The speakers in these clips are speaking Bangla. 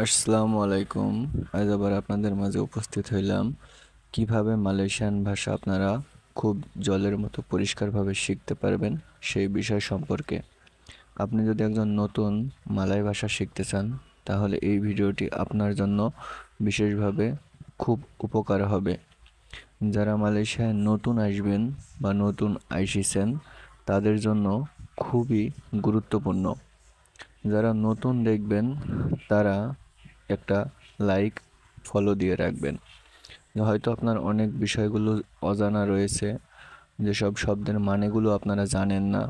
আসসালামু আলাইকুম। আজ আবার আপনাদের মাঝে উপস্থিত হইলাম। কীভাবে মালয়েশিয়ান ভাষা আপনারা খুব জলের মতো পরিষ্কারভাবে শিখতে পারবেন সেই বিষয় সম্পর্কে। আপনি যদি একজন নতুন মালয় ভাষা শিখতে চান, তাহলে এই ভিডিওটি আপনার জন্য বিশেষভাবে খুব উপকার হবে। যারা মালয়েশিয়ায় নতুন আসবেন বা নতুন আইসিছেন তাদের জন্য খুবই গুরুত্বপূর্ণ। যারা নতুন দেখবেন, তারা একটা লাইক ফলো দিয়ে রাখবেন। হয়তো আপনার অনেক বিষয়গুলো অজানা রয়েছে, যেসব শব্দের মানেগুলো আপনারা জানেন না,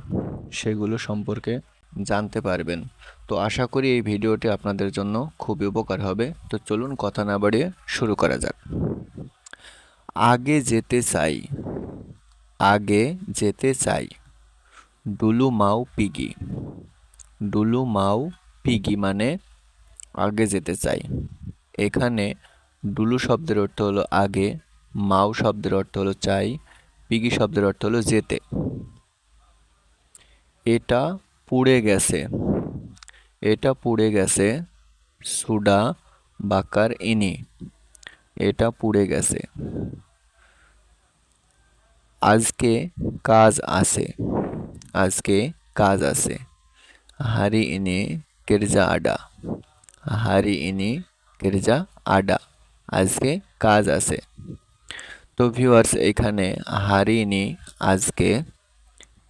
সেগুলো সম্পর্কে জানতে পারবেন। তো আশা করি এই ভিডিওটি আপনাদের জন্য খুবই উপকার হবে। তো চলুন কথা না বাড়িয়ে শুরু করা যাক। আগে যেতে চাই। আগে যেতে চাই। ডুলু মাউ পিগি। ডুলু মাউ পিগি মানে আগে যেতে চাই। এখানে ডুলু শব্দের অর্থ হলো আগে, মাউ শব্দের অর্থ হলো চাই, পিগি শব্দের অর্থ হলো যেতে। এটা পুড়ে গেছে। এটা পুড়ে গেছে সুডা বাকার ইনি। এটা পুড়ে গেছে। আজকে কাজ আছে। আজকে কাজ আছে। হারি ইনি কেরজা আডা। হারি ইনি কেরজা আডা আজকে কাজ আছে তো ভিউয়ার্স এখানে হারি ইনি আজকে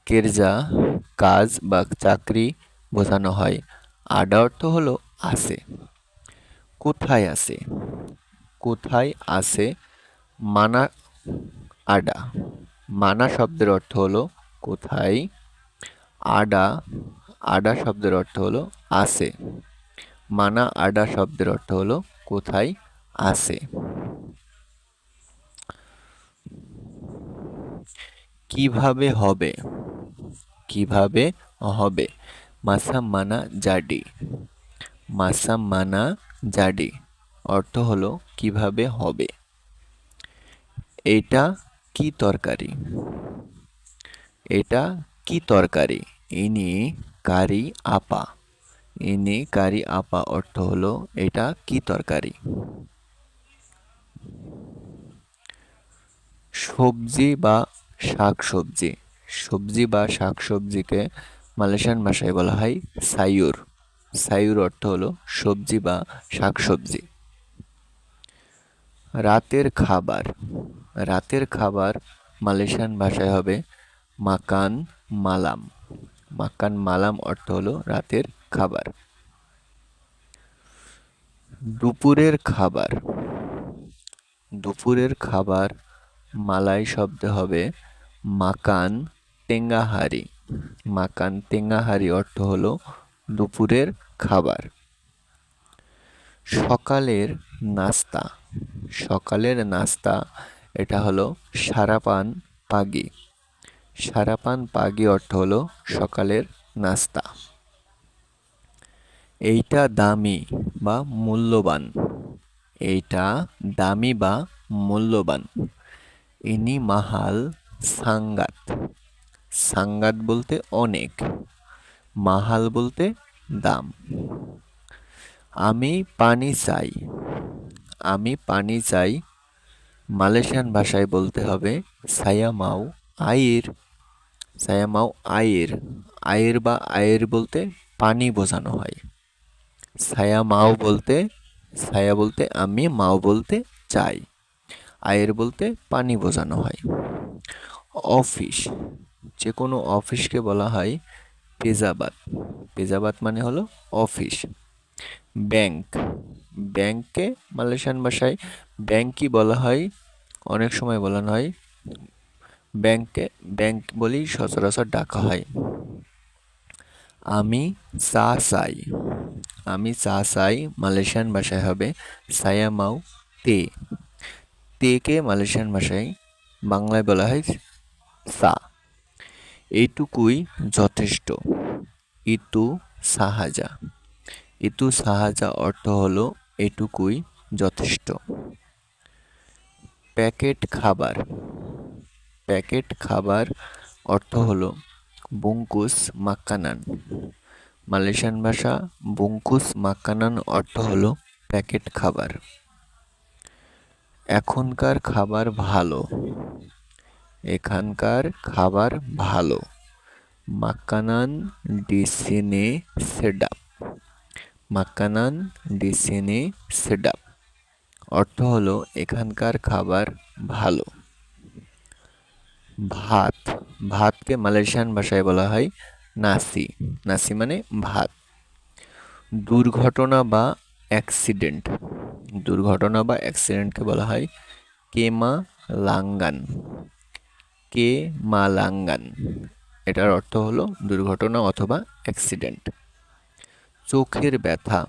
কেরজা কাজ বা চাকরি বোঝানো হয় আডা অর্থ হলো আছে কোথায় আছে কোথায় আছে মানা আডা মানা শব্দের অর্থ হলো কোথায় আডা আডা শব্দের অর্থ হলো আছে মানা আডা শব্দের অর্থ হলো কোথায় আছে। কীভাবে হবে? কীভাবে হবে? মাসাম মানা জাডি। মাসাম মানা জাডি অর্থ হলো কীভাবে হবে। এটা কি তরকারি? এটা কি তরকারি? ইনি কারি আপা। ইনি কারি আপা অর্থ হলো, এটা কি তরকারি? সবজি বা শাক সবজি সবজি বা শাক সবজিকে মালয়েশিয়ান ভাষায় বলা হয় সাইউর। সাইউর অর্থ হলো সবজি বা শাক সবজি রাতের খাবার। রাতের খাবার মালয়েশিয়ান ভাষায় হবে মাকান মালাম। মাকান মালাম অর্থ হলো রাতের খাবার। দুপুরের খাবার। দুপুরের খাবার মালাই শব্দে হবে মাকান তেঙ্গাহারি মাকান তেঙ্গাহারি অর্থ হলো দুপুরের খাবার। সকালের নাস্তা। সকালের নাস্তা এটা হলো সারাপান পাগি। সারাপান পাগি অর্থ হলো সকালের নাস্তা। এইটা দামি বা মূল্যবান। এইটা দামি বা মূল্যবান। ইনি মাহাল সাঙ্গাত। সাঙ্গাত বলতে অনেক। মাহাল বলতে দাম। আমি পানি চাই। আমি পানি চাই। মালয়েশিয়ান ভাষায় বলতে হবে সায়ামাও আয়ের সায়ামাও আয়ের আয়ের বা আয়ের বলতে পানি বোঝানো হয়। ছায়া মাও বলতে, ছায়া বলতে আমি, মাও বলতে চাই। আয়ের বলতে পানি বোঝানো হয়। অফিস যে কোনো অফিসকে বলা হয় পেজাবাদ পেজাবাদ মানে হলো অফিস। ব্যাংক, ব্যাংককে মালয়েশিয়ান ভাষায় ব্যাংকই বলা হয়, অনেক সময় বলানো হয় ব্যাংকে ব্যাংক বলেই সচরাচর ডাকা হয়। আমি চা চাই। আমি চা চাই, মালয়েশিয়ান ভাষায় হবে সায়া সায়ামাও তে। তেকে মালয়েশিয়ান ভাষায়, বাংলায় বলা হয় সা এইটুকুই যথেষ্ট। ইতু সাহাজা। ইতু সাহাজা অর্থ হলো এটুকুই যথেষ্ট। প্যাকেট খাবার। প্যাকেট খাবার অর্থ হলো বুঙ্কুস মাক্কানান। মালয়েশিয়ান ভাষা বুংকুস মাকানান অর্থ হলো প্যাকেট খাবার। এখনকার খাবার ভালো। এখানকার খাবার ভালো। মাকানান ডিসিনে সেডাপ। মাকানান ডিসিনে সেডাপ। অর্থ হলো এখানকার খাবার ভালো। ভাত। ভাতকে মালয়েশিয়ান ভাষায় বলা হয় নাসি নাসি মানে ভাত দুর্ঘটনা বা অ্যাক্সিডেন্ট, দুর্ঘটনা বা অ্যাক্সিডেন্টকে বলা হয় কেমা লাঙ্গান কে মালাঙ্গান এটার অর্থ হলো দুর্ঘটনা অথবা অ্যাক্সিডেন্ট। চোখের ব্যথা,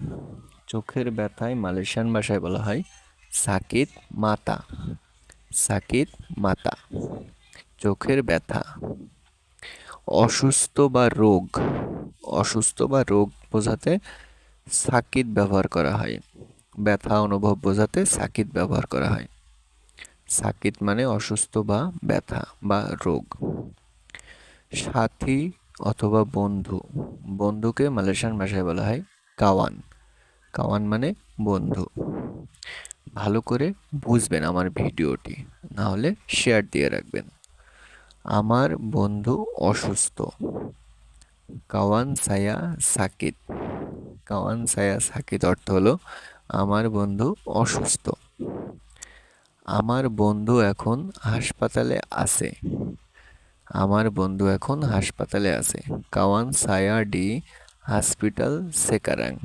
চোখের ব্যথায় মালয়েশিয়ান ভাষায় বলা হয় সাকিত মাতা সাকিত মাতা। চোখের ব্যথা অসুস্থ বা রোগ, অসুস্থ বা রোগ বোঝাতে সাকিত ব্যবহার করা হয়। ব্যথা অনুভব বোঝাতে সাকিত ব্যবহার করা হয়। সাকিত মানে অসুস্থ বা ব্যথা বা রোগ। সাথী অথবা বন্ধু, বন্ধুকে মালয়েশিয়ান ভাষায় বলা হয় কাওয়ান। কাওয়ান মানে বন্ধু। ভালো করে বুঝবেন আমার ভিডিওটি, না হলে শেয়ার দিয়ে রাখবেন। আমার বন্ধু অসুস্থ। কাওয়ান সায়া সাকিত। কাওয়ান সায়া সাকিত অর্থ হলো, আমার বন্ধু অসুস্থ। আমার বন্ধু এখন হাসপাতালে আছে। আমার বন্ধু এখন হাসপাতালে আছে। কাওয়ান সায়া ডি হসপিটাল সেকারাং।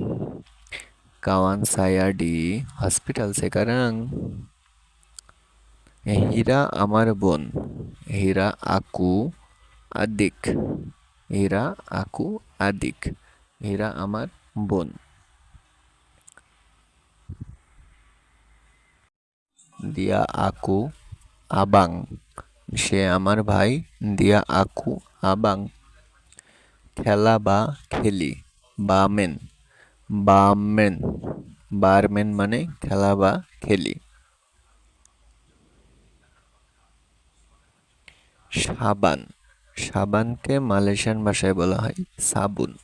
কাওয়ান সায়া ডি হসপিটাল সেকারাং। হীরা আমার বোন হীরা আকু আদিক হীরা আকু আদিক হীরা আমার বোন। দিয়া আকু আবাং, সে আমার ভাই, দিয়া আকু আবাং। খেলা বা খেলি, বামেন বামেন, বারমেন মানে খেলা বা খেলি। সাবান। সাবানকে মালয়েশিয়ান ভাষায় বলা হয় সাবুন।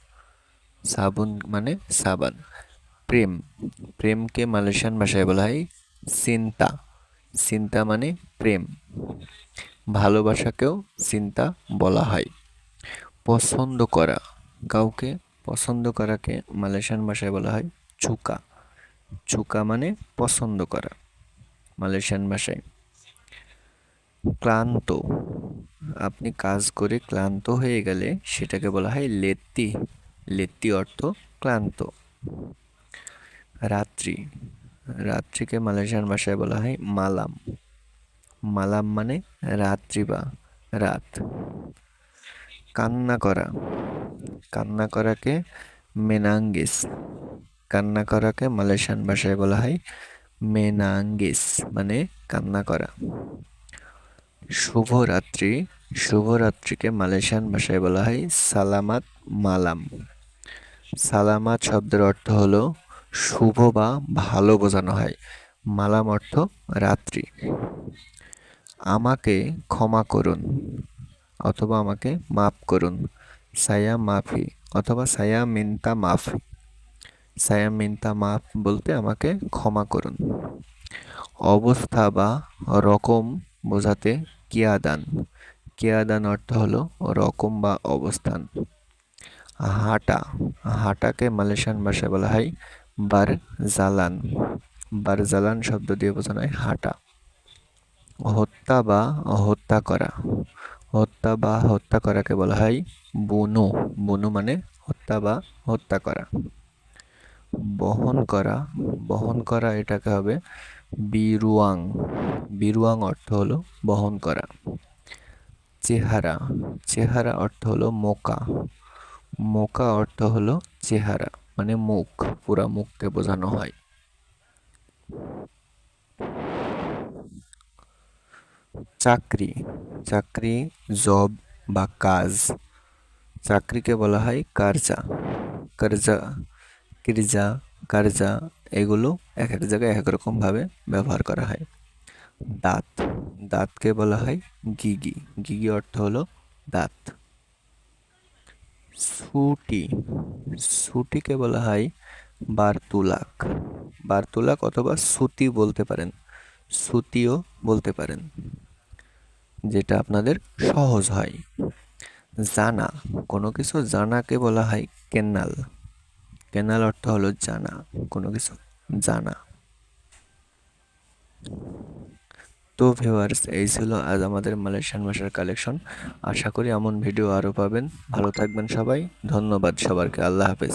সাবুন মানে সাবান। প্রেম। প্রেমকে মালয়েশিয়ান ভাষায় বলা হয় চিন্তা চিন্তা মানে প্রেম। ভালোবাসাকেও চিন্তা বলা হয়। পছন্দ করা। কাউকে পছন্দ করাকে মালয়েশিয়ান ভাষায় বলা হয় চুকা। চুকা মানে পছন্দ করা। মালয়েশিয়ান ভাষায়। ক্লান্ত। আপনি কাজ করে ক্লান্ত হয়ে গেলে সেটাকে বলা হয় লেত্তি। লেত্তি অর্থ ক্লান্ত। রাত্রি। রাত্রিকে মালয়েশিয়ান ভাষায় বলা হয় মালাম। মালাম মানে রাত্রি বা রাত। কান্না করা। কান্না করাকে মেনাঙ্গিস। কান্না করাকে মালয়েশিয়ান ভাষায় বলা হয় মেনাঙ্গিস মানে কান্না করা। শুভরাত্রি। শুভরাত্রিকে মালয়েশিয়ান ভাষায় বলা হয় সালামাত মালাম। সালামাত শব্দের অর্থ হলো শুভ বা ভালো বোঝানো হয়। মালাম অর্থ রাত্রি। আমাকে ক্ষমা করুন অথবা আমাকে মাফ করুন। সায়া মাফি অথবা সায়া মিন্তা মাফি। সায়া মিন্তা মাফ বলতে আমাকে ক্ষমা করুন। অবস্থা বা রকম বোঝাতে কিয়াদান। কিয়াদান অর্থ হলো রকম বা অবস্থান। হাঁটা। হাঁটাকে মালয়েশিয়ান ভাষায় বলা হয় বার জালান বার জালান শব্দ দিয়ে বোঝানো হয় হাঁটা। হত্যা বা হত্যা করা। হত্যা বা হত্যা করাকে বলা হয় বুনু। বুনু মানে হত্যা বা হত্যা করা। বহন করা। বহন করা এটাকে হবে বিরুয়াং বিরুয়াং অর্থ হলো বহন করা। চেহারা চেহারা অর্থ হলো মোকা। মোকা অর্থ হলো চেহারা মানে মুখ, পুরা মুখকে বোঝানো হয়। চাকরি চাকরি, জব বা কাজ। চাকরিকে বলা হয় কারজা। কারজা, কিরজা কারজা এগুলো এক এক জায়গায় এক রকমভাবে ব্যবহার করা হয়। দাঁত, দাঁতকে বলা হয় গিগি। গিগি অর্থ হলো দাঁত। সুটি, সুটিকে বলা হয় বার্তুলাক। বার্তুলাক অথবা সুতি বলতে পারেন, সুতিও বলতে পারেন, যেটা আপনাদের সহজ হয়। জানা, কোনো কিছু জানাকে বলা হয় কেনাল কেনাল অর্থ হলো জানা, কোনো কিছু জানা। তো ভিউয়ার্স এই ছিল আজ আমাদের মালয়েশিয়ান ভাষার কালেকশন আশা করি এমন ভিডিও আরও পাবেন। ভালো থাকবেন সবাই। ধন্যবাদ সবারকে। আল্লাহ হাফেজ।